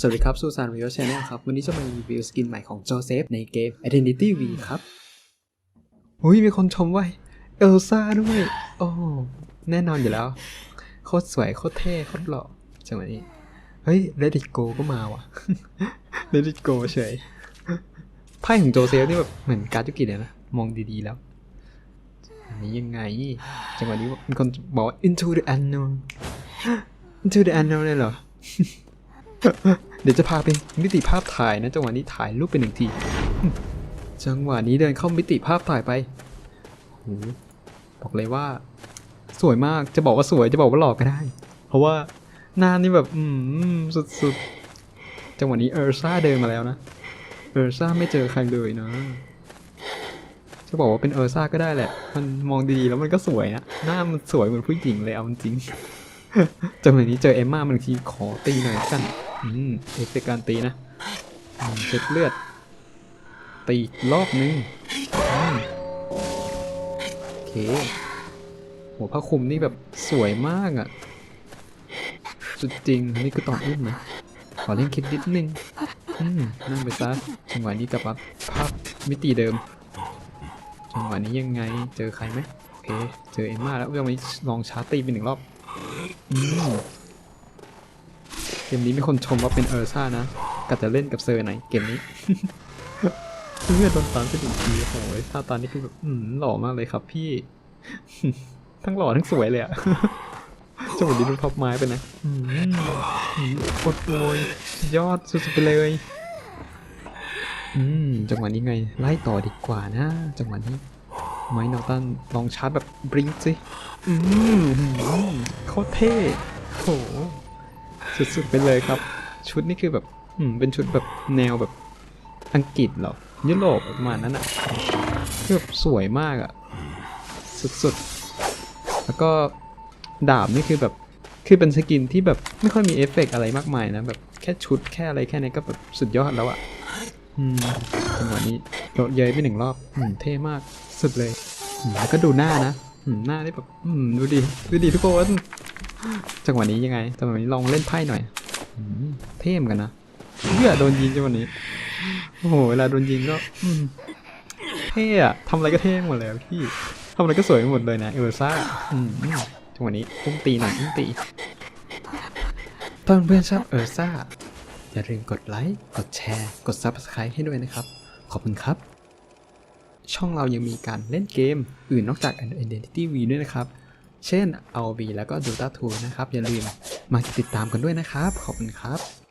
สวัสดีครับ ซูซานวิวชแนลครับ วันนี้จะมารีวิวสกินใหม่ของโจเซฟในเกม Identity V ครับอุ้ยมีคนชมว่าเอลซ่าด้วย โอ้แน่นอนอยู่แล้ว โคตรสวย โคตรเท่ โคตรหล่อจังหวะนี้ เฮ้ย Let It Go ก็มาว่ะ Let It Go เฉยไพ่ของโจเซฟนี่แบบเหมือนการ์ดยุกิเลยนะ มองดีๆแล้ว อันนี้ยังไง จังหวะนี้มีคนบอกว่า into the unknown into the unknown เลยเหรอ เดี๋ยวจะพาไปมิติภาพถ่ายนะจังหวะนี้ถ่ายรูปเป็นหนึ่งที จังหวะนี้เดินเข้ามิติภาพถ่ายไปบอกเลยว่า สวยมากจะบอกว่าสวยจะบอกว่าหล่อก็ได้ เพราะว่าหน้านี่แบบ อืมสุดๆ จังหวะนี้เออร์ซ่าเดินมาแล้วนะเออร์ซ่าไม่เจอใครเลยนะจะบอกว่าเป็นเออร์ซ่าก็ได้แหละ มันมองดีๆแล้วมันก็สวยนะ หน้ามันสวยเหมือนผู้หญิงเลยเอาจริงจังหวะนี้เจอเอมม่ามันทีขอตีหน่อยกัน อืมเอฟกต์การตีนะเช็ดเลือด ตีรอบนึงโอเคหัวผ้าคลุมนี่แบบสวยมากอะ่ะ สุดจริงนนี้คือตอนอุ้มนะ ขอเล่นคลิปนิดนึงอืมนั่งไปซะจังหวะนี้กลับมาภาพมิติเดิม จังหวะนี้ยังไง เจอใครไหมโอเค เจอเอมมาแล้วจังหวะนี้ลองชาร์จตีไปหนึ่งรอบ อืม เกมนี้มีคนชมว่าเป็นเออร์ซ่านะกัจะเล่นกับเซอร์ไหนเกมนี้เลือดโดนตามไปถึงทีโอ้ยท่าตานี่คือแบบอืมหล่อมากเลยครับพี่ ทั้งหล่อทั้งสวยเลยอะจังหวะนี้โดนพับไม้ไปนะอืมอืมกดโวยยอดสุดๆไปเลย อืม จังหวะนี้ไง ไล่ต่อดีกว่านะ จังหวะนี้ ไม้นอตันลองชาร์จแบบบริงสิ อืมโคตรเท่โห สุดๆไปเลยครับ ชุดนี่คือแบบอืมเป็นชุดแบบแนวแบบอังกฤษหรอยุโรปประมาณนั้นอะคือแบบสวยมากอะสุดๆ แล้วก็ดาบนี่คือแบบคือเป็นสกินที่แบบไม่ค่อยมีเอฟเฟกอะไรมากมายนะแบบแค่ชุดแค่อะไรแค่นี้ก็แบบสุดยอดแล้วอะอืมจังหวะนี้โดดเย้ยไปหนึ่งรอบอืมเท่มากสุดเลยอืมแล้วก็ดูหน้านะอืมหน้านี่แบบอืมดูดิดูดิทุกคน จังหวะนี้ยังไงจังหวะนี้ลองเล่นไพ่หน่อยเท่เหมอนกันนะเพื่อโดนยิงจังหวะนี้โอ้โหเวลาโดนยิงก็เท่อะทำอะไรก็เท่หมดเลยอะพี่ทำอะไรก็สวยหมดเลยนะเอลซ่าจังหวะนี้พุ่งตีหน่อยพุ่งตีถ้าเพื่อนๆชอบเอลซ่าอย่าลืมกดไลค์ กดแชร์ กด Subscribe ให้ด้วยนะครับ ขอบคุณครับ ช่องเรายังมีการเล่นเกมอื่นนอกจาก Identity V ด้วยนะครับ เช่น LB แล้วก็ Dota 2 นะครับ อย่าลืมมาติดตามกันด้วยนะครับ ขอบคุณครับ